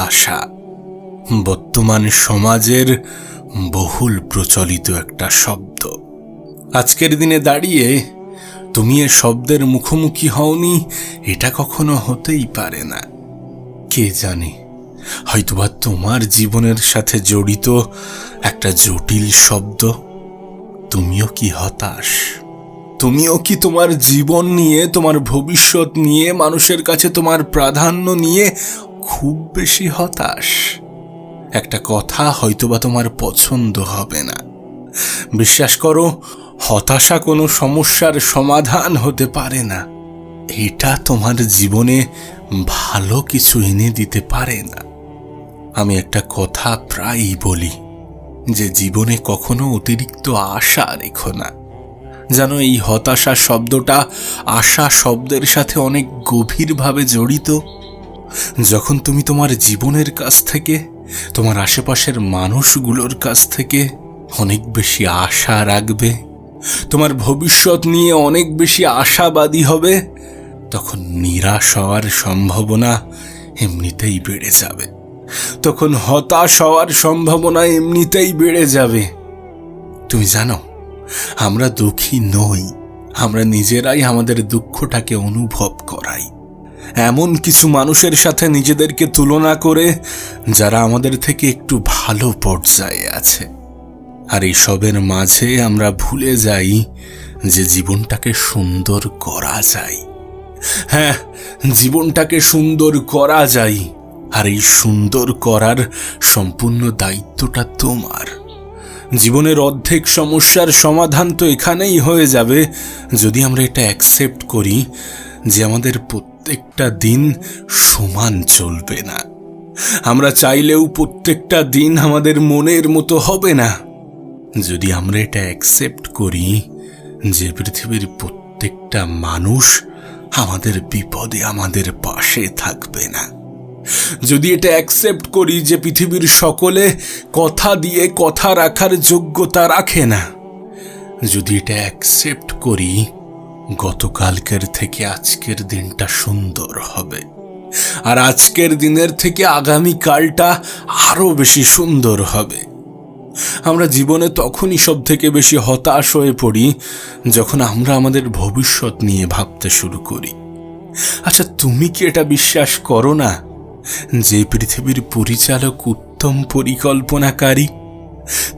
হতাশা বর্তমান সমাজের বহুল প্রচলিত একটা শব্দ। আজকের দিনে দাঁড়িয়ে তুমি এ শব্দের মুখোমুখি হওনি, এটা কখনো হতেই পারে না। কে জানে? হয়তোবা তোমার জীবনের সাথে জড়িত একটা জটিল শব্দ। তুমিও কি হতাশ? তুমিও কি তোমার জীবন নিয়ে, তোমার ভবিষ্যৎ নিয়ে, মানুষের কাছে তোমার প্রাধান্য নিয়ে খুব বেশি হতাশ। একটা কথা হয়তোবা তোমার পছন্দ হবে না। বিশ্বাস করো, হতাশা কোনো সমস্যার সমাধান হতে পারে না। এটা তোমার জীবনে ভালো কিছু এনে দিতে পারে না। আমি একটা কথা প্রায়ই বলি, যে জীবনে কখনো অতিরিক্ত আশা রেখো না। যেন এই হতাশা শব্দটা আশা শব্দের সাথে অনেক গভীরভাবে জড়িত যখন তুমি তোমার জীবনের কাছ থেকে, তোমার আশেপাশের মানুষগুলোর কাছ থেকে অনেক বেশি আশা রাখবে, তোমার ভবিষ্যৎ নিয়ে অনেক বেশি আশাবাদী হবে, তখন নিরাশ হওয়ার সম্ভাবনা এমনিতেই বেড়ে যাবে। তখন হতাশ হওয়ার সম্ভাবনা এমনিতেই বেড়ে যাবে। তুমি জানো, আমরা দুঃখী নই, আমরা নিজেরাই আমাদের দুঃখটাকে অনুভব করাই। এমন কিছু মানুষের সাথে নিজেদেরকে তুলনা করে যারা আমাদের থেকে একটু ভালো পর্যায়ে আছে। আর এইসবের মাঝে আমরা ভুলে যাই যে জীবনটাকে সুন্দর করা যায়। হ্যাঁ জীবনটাকে সুন্দর করা যায়। আর এই সুন্দর করার সম্পূর্ণ দায়িত্বটা তোমার। জীবনের অর্ধেক সমস্যার সমাধান তো এখানেই হয়ে যাবে। যদি আমরা এটা অ্যাকসেপ্ট করি যে আমাদের প্রত্যেকটা দিন সমান চলবে না। আমরা চাইলেও প্রত্যেকটা দিন আমাদের মনের মতো হবে না। যদি আমরা এটা অ্যাকসেপ্ট করি যে পৃথিবীর প্রত্যেকটা মানুষ আমাদের বিপদে আমাদের পাশে থাকবে না। যদি এটা অ্যাকসেপ্ট করি যে পৃথিবীর সকলে কথা দিয়ে কথা রাখার যোগ্যতা রাখে না। যদি এটা অ্যাকসেপ্ট করি গতকালকের থেকে আজকের দিনটা সুন্দর হবে। আর আজকের দিনের থেকে আগামী কালটা আরও বেশি সুন্দর হবে। আমরা জীবনে তখনই সব থেকে বেশি হতাশ হয়ে পড়ি যখন আমরা আমাদের ভবিষ্যৎ নিয়ে ভাবতে শুরু করি। আচ্ছা তুমি কি এটা বিশ্বাস করো না যে পৃথিবীর পরিচালক উত্তম পরিকল্পনাকারী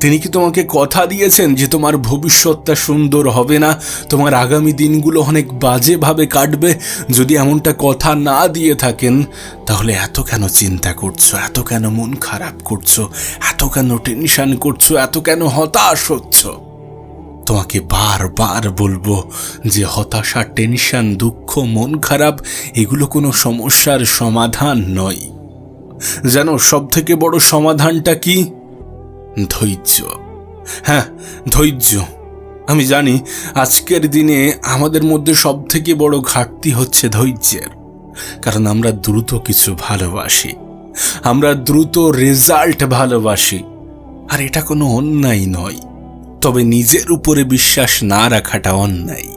তিনি কি তোমাকে কথা দিয়েছেন যে তোমার ভবিষ্যৎটা সুন্দর হবে না? তোমার আগামী দিনগুলো অনেক বাজেভাবে কাটবে। যদি এমনটা কথা না দিয়ে থাকেন, তাহলে এত কেন চিন্তা করছ? এত কেন মন খারাপ করছ? এত কেন টেনশন করছ? এত কেন হতাশ হচ্ছ? তোমাকে বারবার বলব যে হতাশা, টেনশন, দুঃখ, মন খারাপ, এগুলো কোনো সমস্যার সমাধান নয়। জানো সব থেকে বড় সমাধানটা কি? ধৈর্য। হ্যাঁ ধৈর্য। আমি জানি আজকের দিনে আমাদের মধ্যে সব থেকে বড় ঘাটতি হচ্ছে ধৈর্যের, কারণ আমরা দ্রুত কিছু ভালোবাসি। আমরা দ্রুত রেজাল্ট ভালোবাসি। আর এটা কোনো অন্যায় নয়, তবে নিজের উপরে বিশ্বাস না রাখাটা অন্যায়।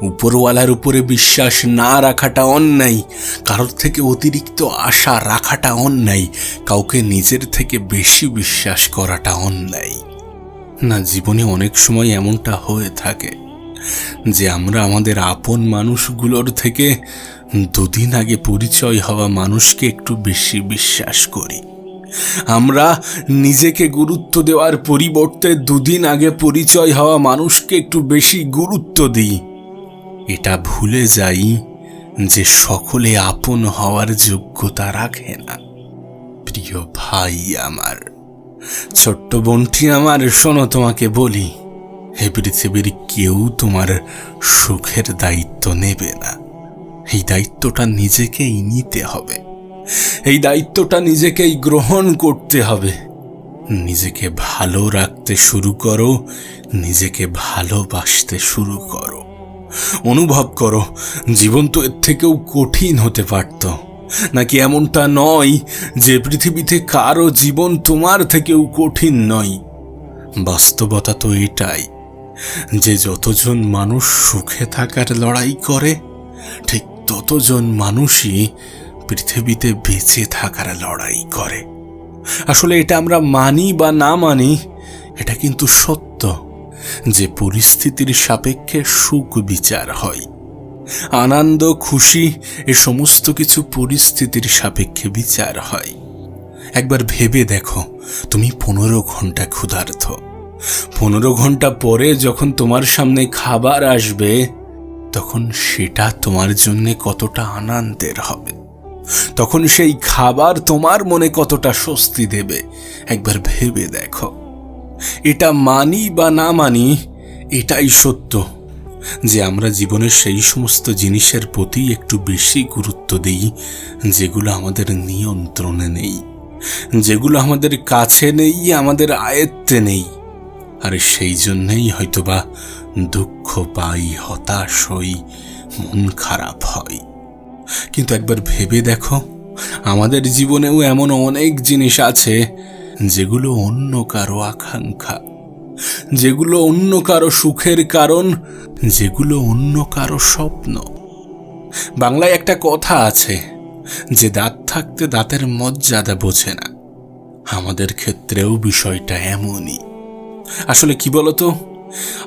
উপরওয়ালার উপরে বিশ্বাস না রাখাটা অন্যায়, কারোর থেকে অতিরিক্ত আশা রাখাটা অন্যায়, কাউকে নিজের থেকে বেশি বিশ্বাস করাটা অন্যায়। না, জীবনে অনেক সময় এমনটা হয়ে থাকে যে আমরা আমাদের আপন মানুষগুলোর থেকে দুদিন আগে পরিচয় হওয়া মানুষকে একটু বেশি বিশ্বাস করি। আমরা নিজেকে গুরুত্ব দেওয়ার পরিবর্তে দুদিন আগে পরিচয় হওয়া মানুষকে একটু বেশি গুরুত্ব দিই। এটা ভুলে যাই যে সকলে আপন হওয়ার যোগ্যতা রাখে না। প্রিয় ভাই আমার, ছোট্ট বোনটি আমার, শোনো তোমাকে বলি, হে পৃথিবীর কেউ তোমার সুখের দায়িত্ব নেবে না। এই দায়িত্বটা নিজেকেই নিতে হবে। এই দায়িত্বটা নিজেকেই গ্রহণ করতে হবে। নিজেকে ভালো রাখতে শুরু করো, নিজেকে ভালোবাসতে শুরু করো। অনুভব করো, জীবন তো এর থেকেও কঠিন হতে পারত। নাকি এমনটা নয় যে পৃথিবীতে কারও জীবন তোমার থেকেও কঠিন নয়? বাস্তবতা তো এটাই, যে যতজন মানুষ সুখে থাকার লড়াই করে, ঠিক ততজন মানুষই পৃথিবীতে বেঁচে থাকার লড়াই করে। আসলে এটা আমরা মানি বা না মানি, এটা কিন্তু সত্য। যে পরিস্থিতির সাপেক্ষে সুখ বিচার হয়। আনন্দ, খুশি, এ সমস্ত কিছু পরিস্থিতির সাপেক্ষে বিচার হয়। একবার ভেবে দেখো, তুমি পনেরো ঘণ্টা ক্ষুধার্ত। পনেরো ঘণ্টা পরে যখন তোমার সামনে খাবার আসবে, তখন সেটা তোমার জন্য কতটা আনন্দের হবে। তখন সেই খাবার তোমার মনে কতটা স্বস্তি দেবে, একবার ভেবে দেখো। এটা মানি বা না মানি, এটাই সত্য যে আমরা জীবনের সেই সমস্ত জিনিসের প্রতি একটু বেশি গুরুত্ব দিই, যেগুলো আমাদের নিয়ন্ত্রণে নেই, যেগুলো আমাদের কাছে নেই, আমাদের আয়ত্তে নেই। আর সেই জন্যেই হয়তোবা দুঃখ পাই, হতাশ হই, মন খারাপ হয়। কিন্তু একবার ভেবে দেখো, আমাদের জীবনেও এমন অনেক জিনিস আছে যেগুলো অন্য কারও আকাঙ্ক্ষা, যেগুলো অন্য কারও সুখের কারণ, যেগুলো অন্য কারও স্বপ্ন। বাংলায় একটা কথা আছে, যে দাঁত থাকতে দাঁতের মর্যাদা বোঝে না। আমাদের ক্ষেত্রেও বিষয়টা এমনই। আসলে কি বলতো?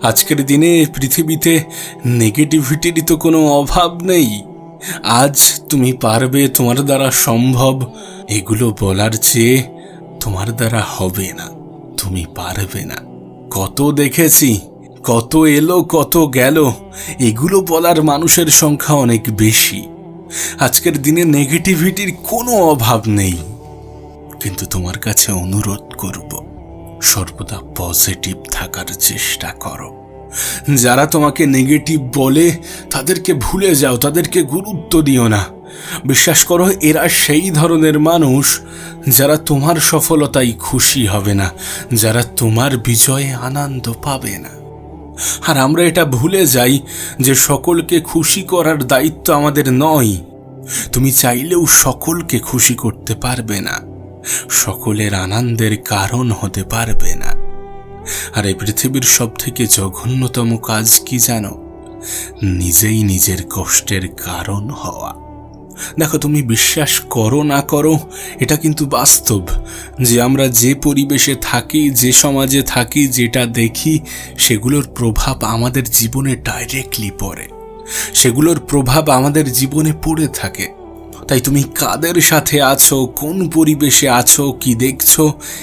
আজকের দিনে পৃথিবীতে নেগেটিভিটির তো কোনো অভাব নেই। আজ তুমি পারবে তোমার দ্বারা সম্ভব এগুলো বলার চেয়ে তোমার দ্বারা হবে না, তুমি পারবে না। কত দেখেছি, কত এলো, কত গেল, এগুলো বলার মানুষের সংখ্যা অনেক বেশি। আজকের দিনে নেগেটিভিটির কোনো অভাব নেই। কিন্তু তোমার কাছে অনুরোধ করব, সর্বদা পজিটিভ থাকার চেষ্টা করো। যারা তোমাকে নেগেটিভ বলে, তাদেরকে ভুলে যাও, তাদেরকে গুরুত্ব দিও না। বিশ্বাস করো, এরা সেই ধরনের মানুষ যারা তোমার সফলতায় খুশি হবে না, যারা তোমার বিজয়ে আনন্দ পাবে না। আর আমরা এটা ভুলে যাই যে সকলকে খুশি করার দায়িত্ব আমাদের নয়। তুমি চাইলেও সকলকে খুশি করতে পারবে না। সকলের আনন্দের কারণ হতে পারবে না। আর এই পৃথিবীর সব থেকে জঘন্যতম কাজ কি জানো? নিজেই নিজের কষ্টের কারণ হওয়া। দেখো, তুমি বিশ্বাস করো না করো, এটা কিন্তু বাস্তব। যে আমরা যে পরিবেশে থাকি, যে সমাজে থাকি, যেটা দেখি, সেগুলোর প্রভাব আমাদের জীবনে ডাইরেক্টলি পড়ে। সেগুলোর প্রভাব আমাদের জীবনে পড়ে থাকে। তাই তুমি কাদের সাথে আছো, কোন পরিবেশে আছো, কি দেখছ,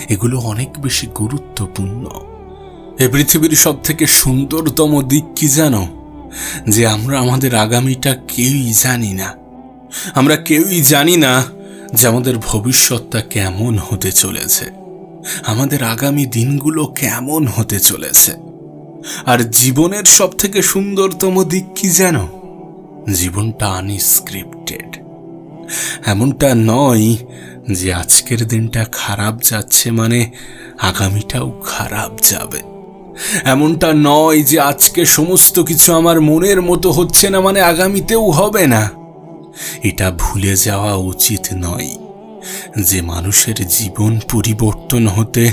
এগুলো অনেক বেশি গুরুত্বপূর্ণ। এ পৃথিবীর সব থেকে সুন্দরতম দিক কি জানো? যে আমরা আমাদের আগামীটা কেউই জানি না। আমরা কেউই জানি না যে আমাদের ভবিষ্যৎটা কেমন হতে চলেছে। আমাদের আগামী দিনগুলো কেমন হতে চলেছে। আর জীবনের সব থেকে সুন্দরতম দিক কি জানো? জীবনটা আনস্ক্রিপ্টেড। এমনটা নয় যে আজকের দিনটা খারাপ যাচ্ছে মানে আগামীটাও খারাপ যাবে। এমনটা নয় যে আজকে সমস্ত কিছু আমার মনের মতো হচ্ছে না মানে আগামীতেও হবে না। এটা ভুলে যাওয়া উচিত নয়। যে মানুষের জীবন পরিবর্তন হতে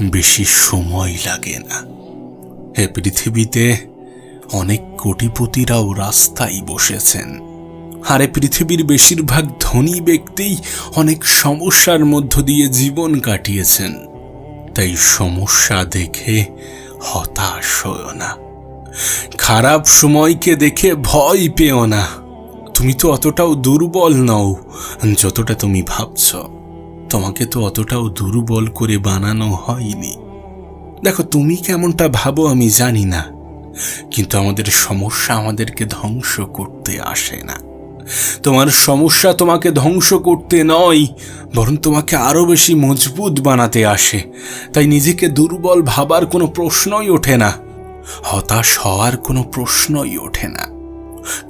বেশি সময় লাগে না। এ পৃথিবীতে অনেক কোটিপতিরাও রাস্তায় বসেছেন। আর পৃথিবীর বেশিরভাগ ধনী ব্যক্তিই অনেক সমস্যার মধ্য দিয়ে জীবন কাটিয়েছেন। তাই সমস্যা দেখে হতাশ হও না। খারাপ সময়কে দেখে ভয় পেও না। তুমি তো অতটাও দুর্বল নও। যতটা তুমি ভাবছ, তোমাকে তো অতটাও দুর্বল করে বানানো হয়নি। দেখো, তুমি কেমনটা ভাবো আমি জানি না, কিন্তু আমাদের সমস্যা আমাদেরকে ধ্বংস করতে আসে না। তোমার সমস্যা তোমাকে ধ্বংস করতে নয়, বরং তোমাকে আরও বেশি মজবুত বানাতে আসে। তাই নিজেকে দুর্বল ভাবার কোনো প্রশ্নই ওঠে না, হতাশ হওয়ার কোনো প্রশ্নই ওঠে না।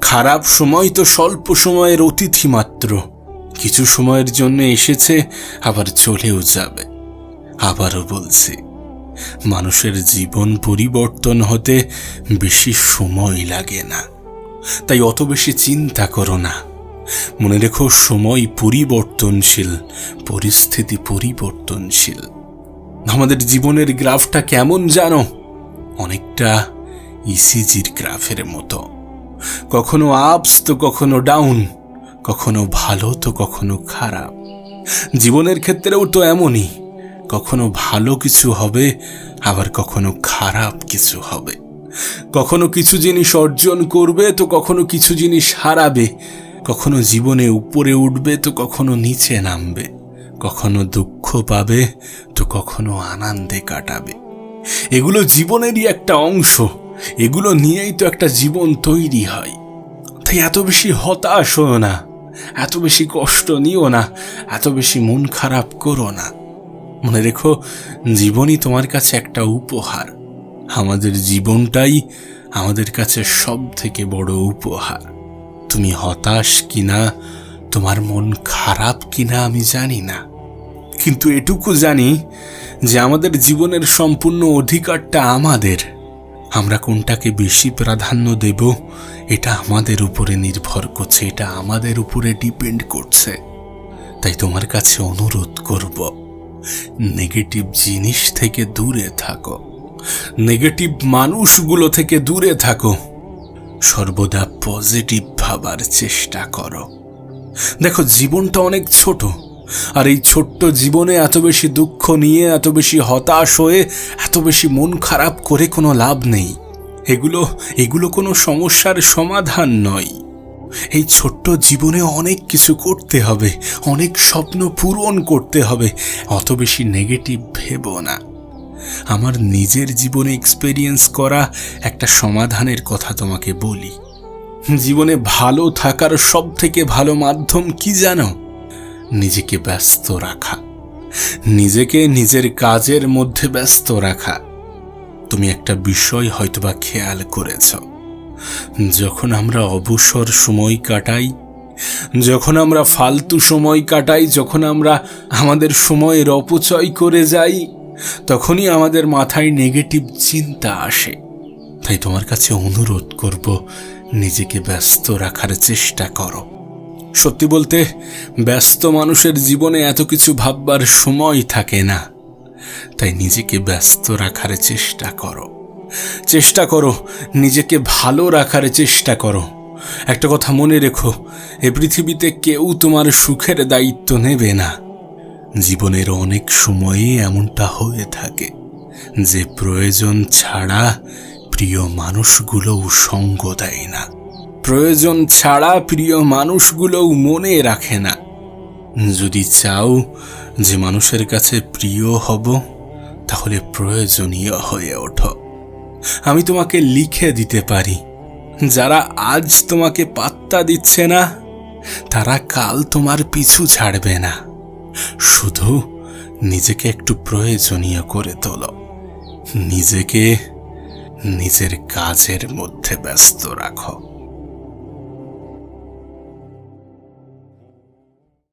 খারাপ সময় তো স্বল্প সময়ের অতিথি মাত্র। কিছু সময়ের জন্য এসেছে, আবার চলেও যাবে। আবারও বলছি, মানুষের জীবন পরিবর্তন হতে বেশি সময় লাগে না। তাই অত বেশি চিন্তা করো না। মনে রেখো, সময় পরিবর্তনশীল, পরিস্থিতি পরিবর্তনশীল। আমাদের জীবনের গ্রাফটা কেমন জানো? অনেকটা ইসিজির গ্রাফের মতো। কখনো আপস তো কখনো ডাউন, কখনো ভালো তো কখনো খারাপ। জীবনের ক্ষেত্রেও তো এমনই, কখনো ভালো কিছু হবে, আবার কখনো খারাপ কিছু হবে। কখনো কিছু জিনিস অর্জন করবে, তো কখনো কিছু জিনিস হারাবে। কখনো জীবনে উপরে উঠবে, তো কখনো নিচে নামবে। কখনো দুঃখ পাবে, তো কখনো আনন্দে কাটাবে। এগুলো জীবনেরই একটা অংশ। এগুলো নিয়েই তো একটা জীবন তৈরি হয়। তাই এত বেশি হতাশ হও না, এত বেশি কষ্ট নিও না, এত বেশি মন খারাপ করো না। মনে রেখো, জীবনই তোমার কাছে একটা উপহার। আমাদের জীবনটাই আমাদের কাছে সব থেকে বড় উপহার। তুমি হতাশ কিনা, তোমার মন খারাপ কিনা আমি জানি না। কিন্তু এটুকু জানি যে আমাদের জীবনের সম্পূর্ণ অধিকারটা আমাদের। আমরা কোনটাকে বেশি প্রাধান্য দেব? এটা আমাদের উপরে নির্ভর করছে, এটা আমাদের উপরে ডিপেন্ড করছে। তাই তোমার কাছে অনুরোধ করব, নেগেটিভ জিনিস থেকে দূরে থাকো। নেগেটিভ মানুষগুলো থেকে দূরে থাকো। সর্বদা পজিটিভ ভাবার চেষ্টা করো। দেখো, জীবনটা অনেক ছোট। আর এই ছোট্ট জীবনে এত বেশি দুঃখ নিয়ে, এত বেশি হতাশ হয়ে, এত বেশি মন খারাপ করে কোনো লাভ নেই। এগুলো এগুলো কোনো সমস্যার সমাধান নয়। এই ছোট্ট জীবনে অনেক কিছু করতে হবে, অনেক স্বপ্ন পূরণ করতে হবে, অত বেশি নেগেটিভ ভেবো না। আমার নিজের জীবনে এক্সপেরিয়েন্স করা একটা সমাধানের কথা তোমাকে বলি। জীবনে ভালো থাকার সব থেকে ভালো মাধ্যম কি জানো? নিজেকে ব্যস্ত রাখা। নিজেকে নিজের কাজের মধ্যে ব্যস্ত রাখা। তুমি একটা বিষয় হয়তোবা খেয়াল করেছ। যখন আমরা অবসর সময় কাটাই, যখন আমরা ফালতু সময় কাটাই, যখন আমরা আমাদের সময়ের অপচয় করে যাই, তখনই আমাদের মাথায় নেগেটিভ চিন্তা আসে। তাই তোমার কাছে অনুরোধ করব, নিজেকে ব্যস্ত রাখার চেষ্টা করো। সত্যি বলতে, ব্যস্ত মানুষের জীবনে এত কিছু ভাববার সময় থাকে না। তাই নিজেকে ব্যস্ত রাখার চেষ্টা করো। চেষ্টা করো, নিজেকে ভালো রাখার চেষ্টা করো। একটা কথা মনে রেখো, এ পৃথিবীতে কেউ তোমার সুখের দায়িত্ব নেবে না। জীবনের অনেক সময়ে এমনটা হয়ে থাকে যে প্রয়োজন ছাড়া প্রিয় মানুষগুলোও সঙ্গ দেয় না। প্রয়োজন ছাড়া প্রিয় মানুষগুলোও মনে রাখে না। যদি চাও যে মানুষের কাছে প্রিয় হব, তাহলে প্রয়োজনীয় হয়ে ওঠো। আমি তোমাকে লিখে দিতে পারি। যারা আজ তোমাকে পাত্তা দিচ্ছে না, তারা কাল তোমার পিছু ছাড়বে না। শুধু নিজেকে একটু প্রয়োজনীয় করে তোলো। নিজেকে নিজের কাজের মধ্যে ব্যস্ত রাখো।